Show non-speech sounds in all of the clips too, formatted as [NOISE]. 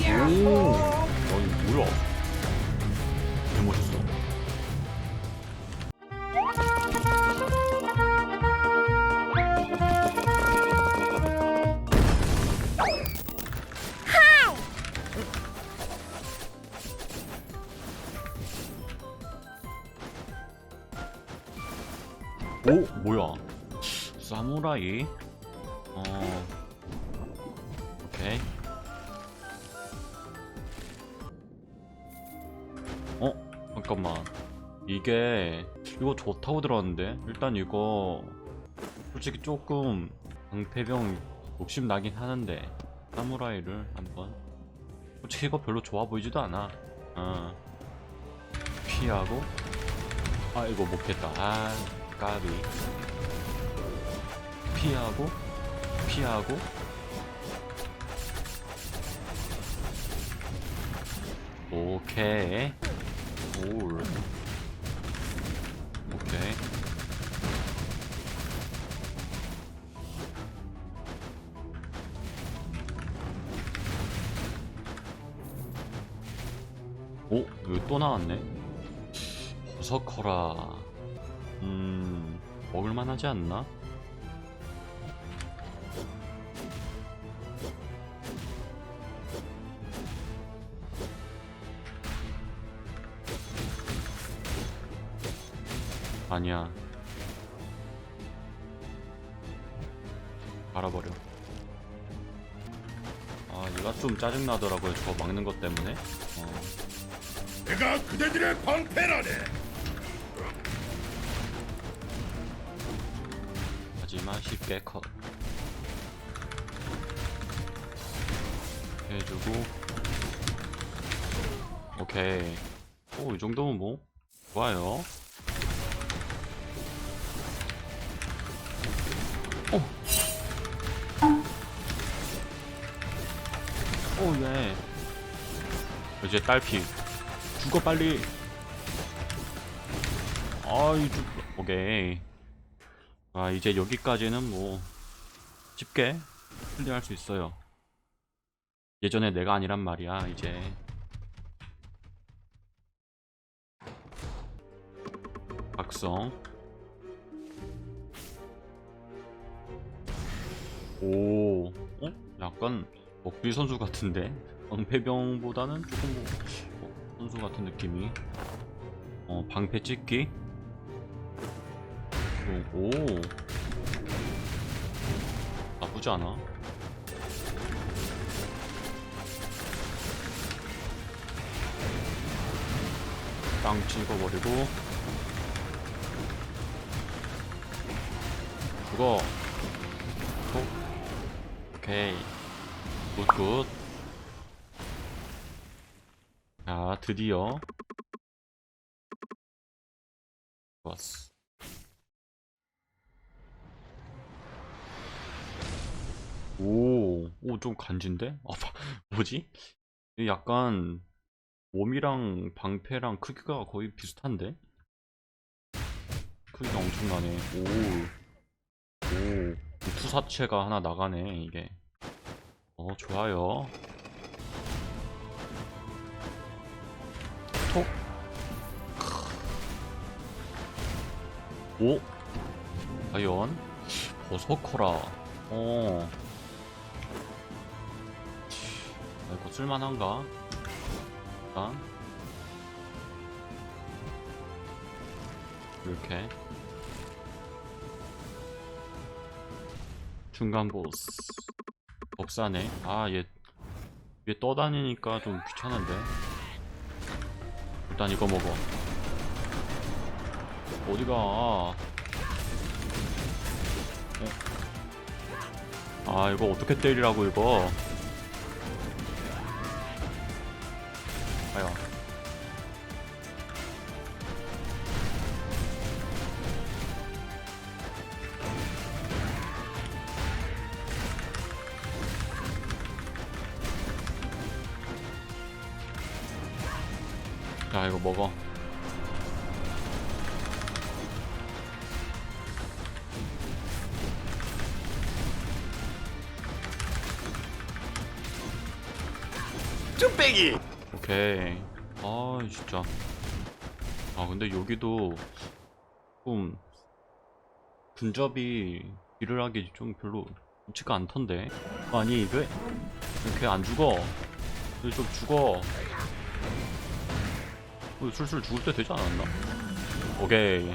오, 야, 이거 뭐야? 개 멋있어. 오, 뭐야? 사무라이? 어, 이게 이거 좋다고 들었는데? 일단 이거 솔직히 조금 방패병 욕심 나긴 하는데 사무라이를 한번. 솔직히 이거 별로 좋아 보이지도 않아. 어. 피하고. 아 이거 못겠다. 아 까비. 피하고 피하고. 오케이. 올 오 이거 또 나왔네 버섯커라 음 먹을만 하지 않나? 아니야. 갈아버려. 아, 얘가 좀 짜증나더라고요. 저거 막는 것 때문에. 어. 내가 그대들의 방패라네. 하지만 쉽게 컷. 해주고. 오케이. 오, 이 정도면 뭐. 좋아요. 오, 예. 이제 딸피. 죽어, 빨리. 아이, 죽, 오케이. 아, 이제 여기까지는 뭐, 쉽게 클리어할 수 있어요. 예전에 내가 아니란 말이야, 이제. 각성. 오, 어? 약간 먹비 선수 같은데? 방패병보다는 조금 뭐, 어, 선수 같은 느낌이. 어, 방패 찍기. 오, 오. 나쁘지 않아. 땅 찍어버리고. 톡. 오케이. 굿굿. 자, 드디어. 좋았어. 오, 오, 좀 간진데? 아, 바- [LAUGHS] 뭐지? 약간 몸이랑 방패랑 크기가 거의 비슷한데? 크기가 엄청나네. 오, 오, 투사체가 하나 나가네, 이게. 어, 좋아요. 톡. 오, 과연 버서커라. 어. 아, 이거 쓸만한가? 일단 이렇게 중간 보스 법사네 아얘 얘 떠다니니까 좀 귀찮은데 일단 이거 먹어. 어디가? 어? 아 이거 어떻게 때리라고 이거? 아야 자 이거 먹어 쭈빼기 오케이. 아, 진짜. 아, 근데 여기도 좀 근접이 일을 하기 좀 별로 좋지가 않던데. 아니, 왜 이렇게 안 죽어? 왜 좀 죽어? 어, 슬슬 죽을 때 되지 않았나? 오케이.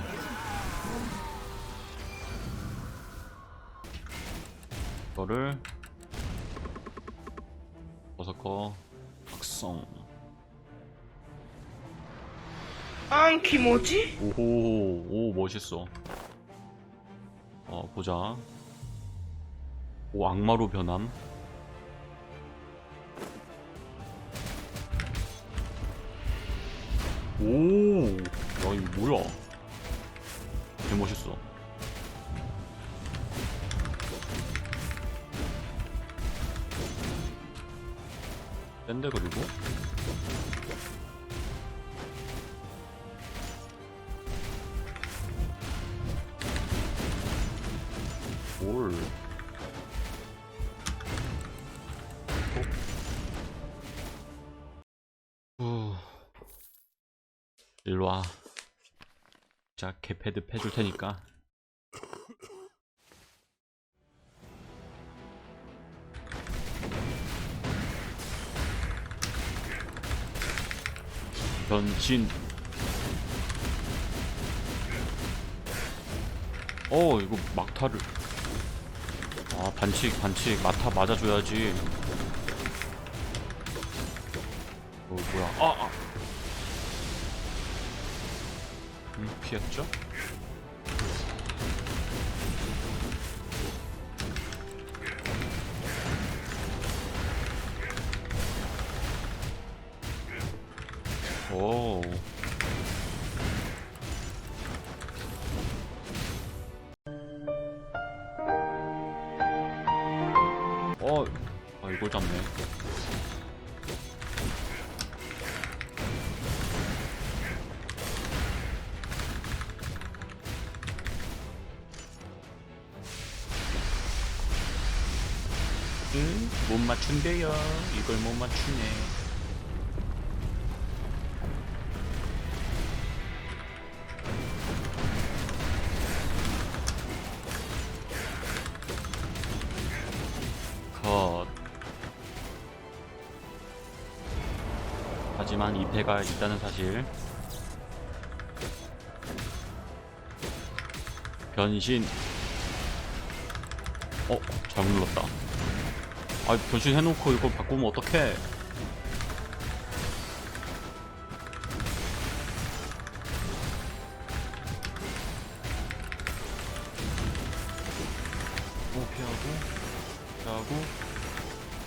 이거를 버섯 거 각성. 안키 뭐지? 오호, 오, 멋있어. 어, 보자. 오, 악마로 변함. 오, 야, 이거 뭐야? 개 멋있어. 샌데 그리고 뭘? 일로 와. 자, 개패드 패줄 테니까. 변신. 어, 이거 막타를. 아 반칙 반칙 마타 맞아줘야지 어 뭐야 아, 아. 피했죠? 오 어, 아 이걸 잡네. 응? 못 맞춘대요. 이걸 못 맞추네. 컷. 하지만 2패가 있다는 사실. 변신. 어, 잘못 눌렀다. 아, 변신 해놓고 이거 바꾸면 어떡해. 오, 피하고, 피하고,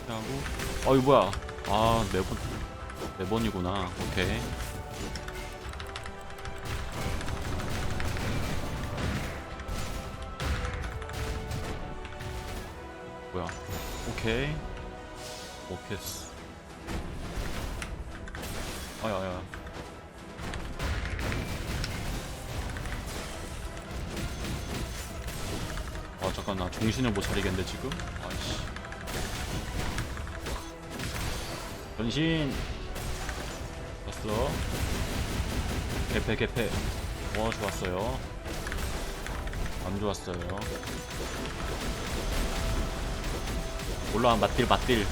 피하고. 아, 이거 뭐야. 아, 네 번, 네 번이구나. 오케이. 뭐야. 오케이. 오케스. 아야야. 아 잠깐 나 정신을 못 차리겠는데 지금? 아이씨. 변신. 봤어. 개패 개패. 어 좋았어요. 안 좋았어요. 올라 맞딜 맞딜.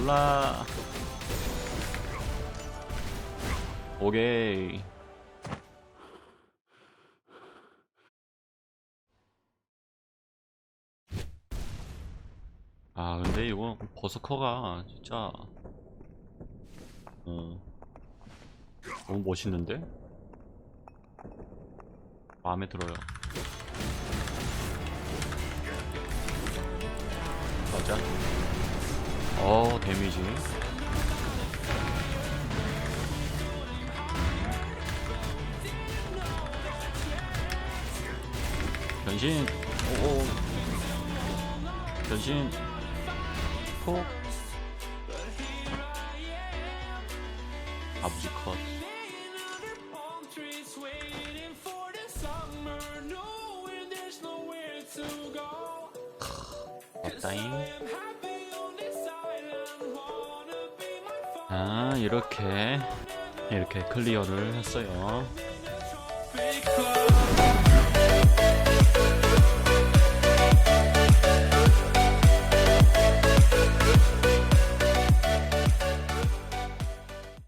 올라. 오케이. 아 근데 이거 버스커가 진짜 어. 너무 멋있는데? 마음에 들어요 맞아. 어, 데미지. 변신. 오. 변신. 폭. 아버지 컷. My 아 이렇게 이렇게 클리어를 했어요.